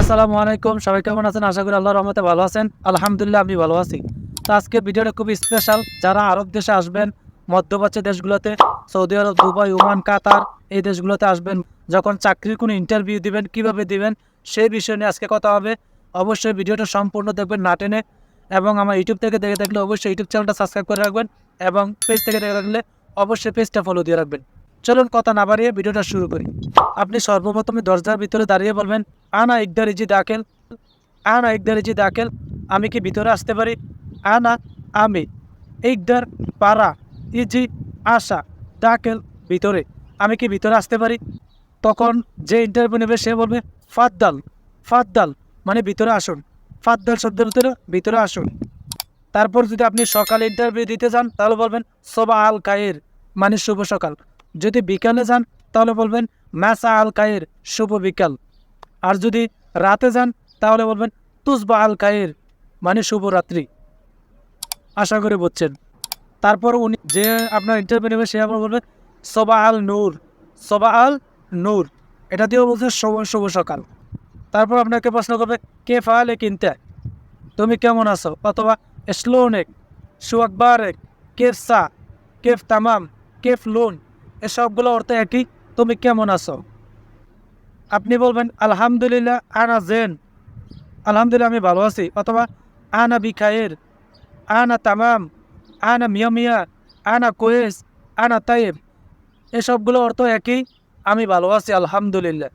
আসসালামু আলাইকুম। সবাই কেমন আছেন? আশা করি আল্লাহর রহমতে ভালো আছেন। আলহামদুলিল্লাহ, আমি ভালো আছি। তো আজকে ভিডিওটা খুব স্পেশাল যারা আরব দেশে আসবেন, মধ্যপ্রাচ্য দেশগুলোতে, Saudi Arab, Dubai, Oman, Qatar, এই দেশগুলোতে আসবেন, যখন চাকরির কোনো ইন্টারভিউ দিবেন, কীভাবে দিবেন, সেই বিষয় নিয়ে আজকে কথা হবে। অবশ্যই ভিডিওটা সম্পূর্ণ দেখবেন না টেনে। এবং আমার ইউটিউব থেকে দেখে থাকলে অবশ্যই ইউটিউব চ্যানেলটা সাবস্ক্রাইব করে রাখবেন এবং পেজ থেকে দেখে রাখলে অবশ্যই পেজটা ফলো দিয়ে রাখবেন। চলুন কথা না বাড়িয়ে ভিডিওটা শুরু করি। আপনি সর্বপ্রথমে দরজার ভিতরে দাঁড়িয়ে বলবেন আনা ইকদার ইজি দাখেল আনা ইকদার ইজি দাখেল আমি কি ভিতরে আসতে পারি? আনা আমি ইকদার পারা ইজি আসা দাখেল ভিতরে, আমি কি ভিতরে আসতে পারি? তখন যে ইন্টারভিউ নেবে, সে বলবে, ফাদ্দাল ফাদ্দাল মানে ভিতরে আসুন, ফাদ্দাল শব্দের ভিতরে ভিতরে আসুন। তারপর যদি আপনি সকালে ইন্টারভিউ দিতে যান, তাহলে বলবেন, সোবা আল কায়ের মানে শুভ সকাল। যদি বিকালে যান, তাহলে বলবেন ম্যাসা আল কায়ের, শুভ বিকাল। আর যদি রাতে যান, তাহলে বলবেন, তুসবা আল কায়ের মানে শুভরাত্রি। আশা করে বুঝছেন। তারপর উনি যে আপনার ইন্টারভিউ নেবে, সে আবার বলবে, সবা আল নূর সবা আল নূর। এটা দিয়েও বলছে, শুভ শুভ সকাল তারপর আপনাকে প্রশ্ন করবে, কে ফালে কিনতে? তুমি কেমন আছো? অথবা স্লোনেক সুয়াকবারেক কেফ সা কেফ তামাম কেফ লোন এসবগুলো অর্থ একই। তুমি কেমন আছো? আপনি বলবেন, আলহামদুলিল্লাহ, আনা জেন। আলহামদুলিল্লাহ, আমি ভালো আছি। অথবা, আনা বিখায়ের আনা তামাম। আনা মিয়া মিয়া আনা কোয়েস। আনা তাইব। এসবগুলো অর্থ একই, আমি ভালো আছি, আলহামদুলিল্লাহ।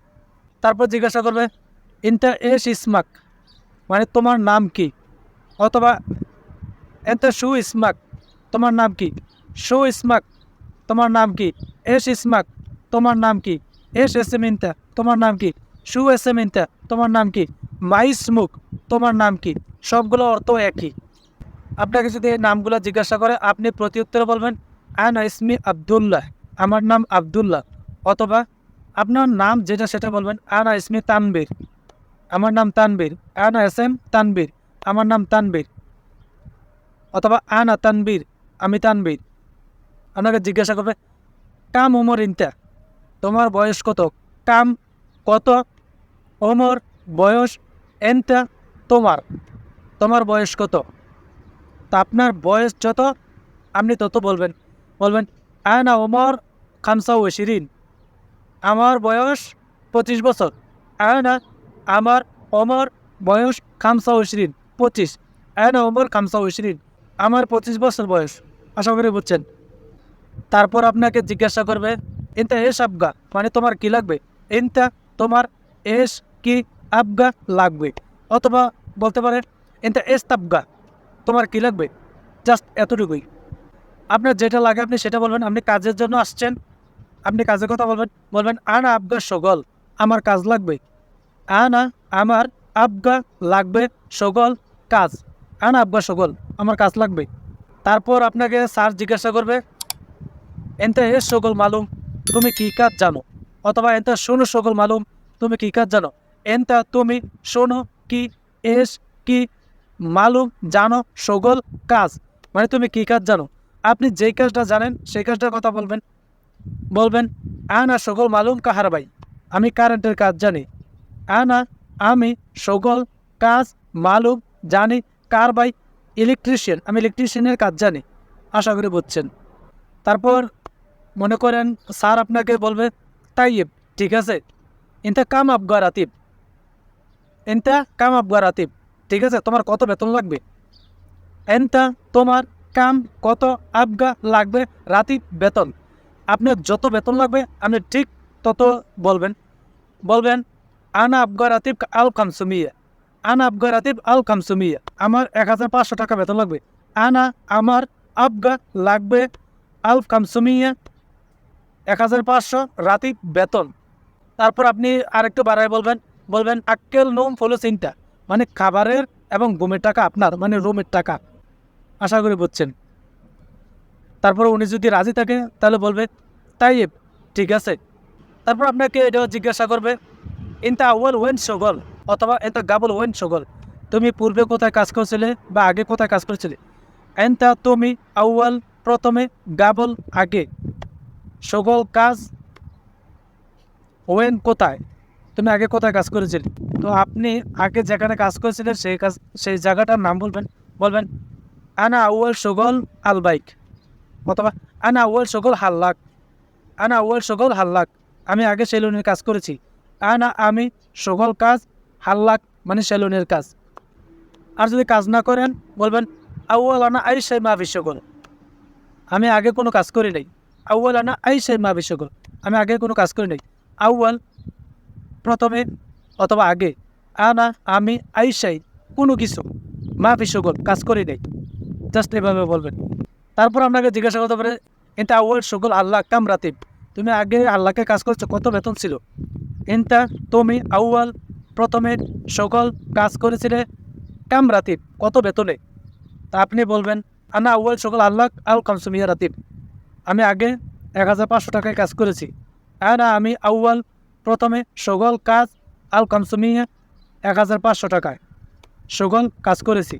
তারপর জিজ্ঞাসা করবে ইন্টা এস ইসমাক? মানে তোমার নাম কি? অথবা এতে সু ইসমাক? তোমার নাম কি? সু ইসমাক। তোমার নাম কি? এস ইসমাক। তোমার নাম কি? এস এসেমিনতা তোমার নাম কি? শু এসেমিনতা তোমার নাম কি? মাইস মুখ, তোমার নাম কি? সবগুলো অর্থ একই। আপনাকে যদি এই নামগুলো জিজ্ঞাসা করে, আপনি প্রতি উত্তরে বলবেন, আনা ইসমি আবদুল্লাহ, আমার নাম আবদুল্লাহ। অথবা, আপনার নাম যেটা সেটা বলবেন, আনা ইসমি তানবীর, আমার নাম তানবীর। আনা এস এম তানবীর, আমার নাম তানবীর। অথবা, আনা তানবীর, আমি তানবীর। আপনাকে জিজ্ঞাসা করবে, কাম ওমর ইনতা তোমার বয়স কত? কাম, কত? ওমর, বয়স, এনতা, তোমার। তোমার বয়স কত? তা আপনার বয়স যত, আপনি তত বলবেন। বলবেন আয়না ওমর খামসা ওশিরিন আমার বয়স পঁচিশ বছর। আয়না আমার ওমর বয়স খামসা ওশিরিন পঁচিশ। আয়না ওমর খামসা ওশিরিন আমার পঁচিশ বছর বয়স। আশা করি বুঝছেন। তারপর আপনাকে জিজ্ঞাসা করবে ইনতা এস আবগা মানে তোমার কি লাগবে? ইনতা তোমার এস কি আবগা লাগবে। অথবা বলতে পারেন ইনতা এস তাবগা তোমার কি লাগবে? জাস্ট এতটুকুই। আপনার যেটা লাগে আপনি সেটা বলবেন, আপনি কাজের জন্য আসছেন, আপনি কাজের কথা বলবেন বলবেন, আনা আবগা সগল, আমার কাজ লাগবে। আনা আমার আবগা লাগবে সগল কাজ, আনা আবগা সগল, আমার কাজ লাগবে। তারপর আপনাকে স্যার জিজ্ঞাসা করবে, এনতে এস সকল মালুম তুমি কি কাজ জানো? অথবা এনতা শোনো সকল মালুম, তুমি কি কাজ জানো? এনতা তুমি শোনো কি, এস কি, মালুম, জানো সকল কাজ। মানে তুমি কি কাজ জানো? আপনি যেই কাজটা জানেন, সেই কাজটার কথা বলবেন। বলবেন, আনা সকল মালুম কাহার ভাই? আমি কারেন্টের কাজ জানি। আনা, আমি সকল কাজ, মালুম, জানি কার ভাই? ইলেকট্রিশিয়ান। আমি ইলেকট্রিশিয়ানের কাজ জানি। আশা করি বুঝছেন। তারপর মনে করেন স্যার আপনাকে বলবে তাইব ঠিক আছে। ইনতা কাম আবগা রাতিব। ইনতা কাম আবগা আতিব ঠিক আছে, তোমার কত বেতন লাগবে? এনতা তোমার কাম কত আবগা লাগবে রাতিব বেতন। আপনার যত বেতন লাগবে, আপনি ঠিক তত বলবেন। বলবেন, আনা আবগা রাতিব আল কামসুমিয়া। আনা আবগা রাতিব আল কামসুমিয়া। আমার এক হাজার পাঁচশো টাকা বেতন লাগবে। আনা আমার আবগা লাগবে আলফ কামসুমিয়া এক হাজার পাঁচশো, রাতি বেতন। তারপর আপনি আরেকটু বাড়ায় বলবেন বলবেন, আক্কেল নোম ফলো চিন্তা মানে খাবারের এবং ঘুমের টাকা আপনার মানে রুমের টাকা। আশা করি বুঝছেন। তারপর উনি যদি রাজি থাকে, তাহলে বলবে তাই ঠিক আছে। তারপর আপনাকে এটাও জিজ্ঞাসা করবে ইনতা আউয়াল ওয়েন সগল? অথবা এটা গাবল ওয়েন সগল? তুমি পূর্বে কোথায় কাজ করছিলে বা আগে কোথায় কাজ করছিলে? এনতা তুমি আউয়াল প্রথমে গাবল আগে। সকল কাজ ওয়েন কোথায়? তুমি আগে কোথায় কাজ করেছিলে? তো আপনি আগে যেখানে কাজ করেছিলেন সেই কাজ, সেই জায়গাটার নাম বলবেন বলবেন, আনা আউয়াল সগল আল বাইক অথবা, আনা আউয়াল সগল হাল্লাক আনা আউয়াল সগল হাল্লাক আমি আগে সেলুনের কাজ করেছি। আনা আমি সগল কাজ হাল্লাক মানে সেলুনের কাজ। আর যদি কাজ না করেন, বলবেন, আউয়াল আনা আই সেই মা বিশ্বকল আমি আগে কোনো কাজ করি নাই। আউয়াল আনা আই সেই মা বিশ্বকল আমি আগে কোনো কাজ করি নাই। আউয়াল প্রথমে অথবা আগে আনা আমি আইসাই কোনো কিছু মা বিশ্বকল কাজ করি নাই। জাস্ট এভাবে বলবেন। তারপর আপনাকে জিজ্ঞাসা করতে পারে এটা আউয়াল সকল আল্লাহ কাম রাতিব? তুমি আগে আল্লাহকে কাজ করছ, কত বেতন ছিল? ইনতা তুমি আউয়াল প্রথমে সকল কাজ করেছিলে কাম রাতিব, কত বেতনে? তা আপনি বলবেন, আনা আউয়াল সকল আল্লাহ আল কামসুমিয়া রাতিব। আমি আগে এক হাজার পাঁচশো টাকায় কাজ করেছি। আনা আমি আউয়াল প্রথমে সকল কাজ আল কামসুমিয়া এক হাজার পাঁচশো টাকায় সকল কাজ করেছি।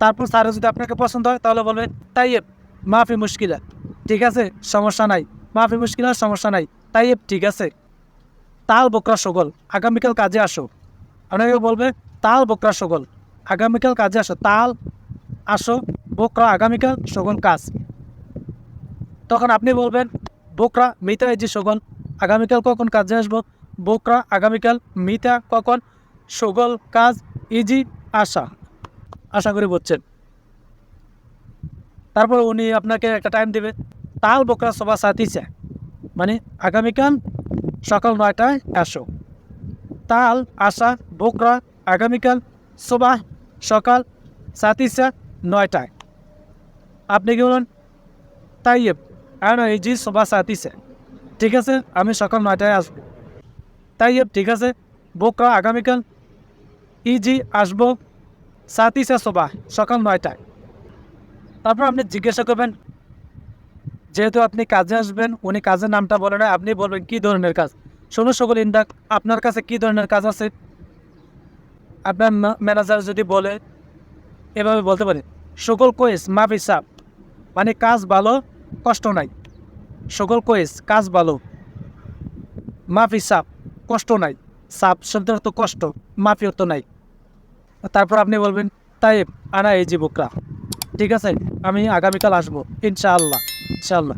তারপর স্যার যদি আপনাকে পছন্দ হয়, তাহলে বলবে তাইয়েব মাফি মুশকিলা। ঠিক আছে, সমস্যা নাই। মাফি মুশকিলা, সমস্যা নাই। তাইয়েব ঠিক আছে। তাল বকরা সকল আগামীকাল কাজে আসো। আপনাকে বলবে, তাল বকরা সকল আগামীকাল কাজে আসো। তাল, আসো, বকরা, আগামীকাল সকল কাজ। তখন আপনি বলবেন, বোকরা, মিতা, এই যে সকল আগামীকাল কখন কাজে আসব? বোকরা, আগামীকাল, মিতা, কখন? সকল কাজ, ইজি, আশা। আশা করি বুঝছেন। তারপর উনি আপনাকে একটা টাইম দেবে, তাল বকরা সভা সাথিছে মানে আগামীকাল সকাল নয়টায় আসো। তাল, আশা, বোকরা, আগামীকাল সবাহ সকাল সাতিসা নয়টায়। আপনি কি বলেন? তাইয়েব আনা এই যে সভা সাতিসে ঠিক আছে? আমি সকাল নয়টায় আসব। তাই ঠিক আছে? বকরা আগামীকাল ই ইজি আসব সাতিসা সভা, সকাল নয়টায়। তারপর আপনি জিজ্ঞাসা করবেন, যেহেতু আপনি কাজে আসবেন, উনি কাজের নামটা বলে না আপনি বলবেন, কী ধরনের কাজ? শোনো সকল ইন্দাক আপনার কাছে কী ধরনের কাজ আছে? আপনার ম্যানেজার যদি বলে, এভাবে বলতে পারে সকল কোয়েস মাফ হিসাব মানে কাজ ভালো কষ্ট নাই। সকল কয়েস, কাজ ভালো। মাফি সাপ, কষ্ট নাই। সাপ শব্দের অর্থ কষ্ট মাফি অর্থ নাই। তারপর আপনি বলবেন তাই আনা এই জীবকরা ঠিক আছে, আমি আগামীকাল আসব, ইনশাআল্লাহ ইনশাআল্লাহ।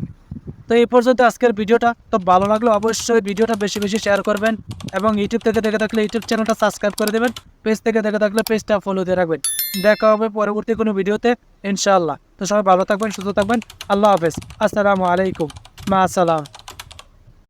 তো এই পর্যন্ত আজকের ভিডিওটা। তো ভালো লাগল অবশ্যই ভিডিওটা বেশি বেশি শেয়ার করবেন এবং ইউটিউব থেকে দেখে থাকলে ইউটিউব চ্যানেলটা সাবস্ক্রাইব করে দেবেন। পেজ থেকে দেখে থাকলে পেজটা ফলো দিয়ে রাখবেন। দেখা হবে পরবর্তী কোনো ভিডিওতে, ইনশাআল্লাহ। তো সবাই ভালো থাকবেন, সুস্থ থাকবেন। আল্লাহ হাফেজ। আসসালামু আলাইকুম। মা আসসালাম।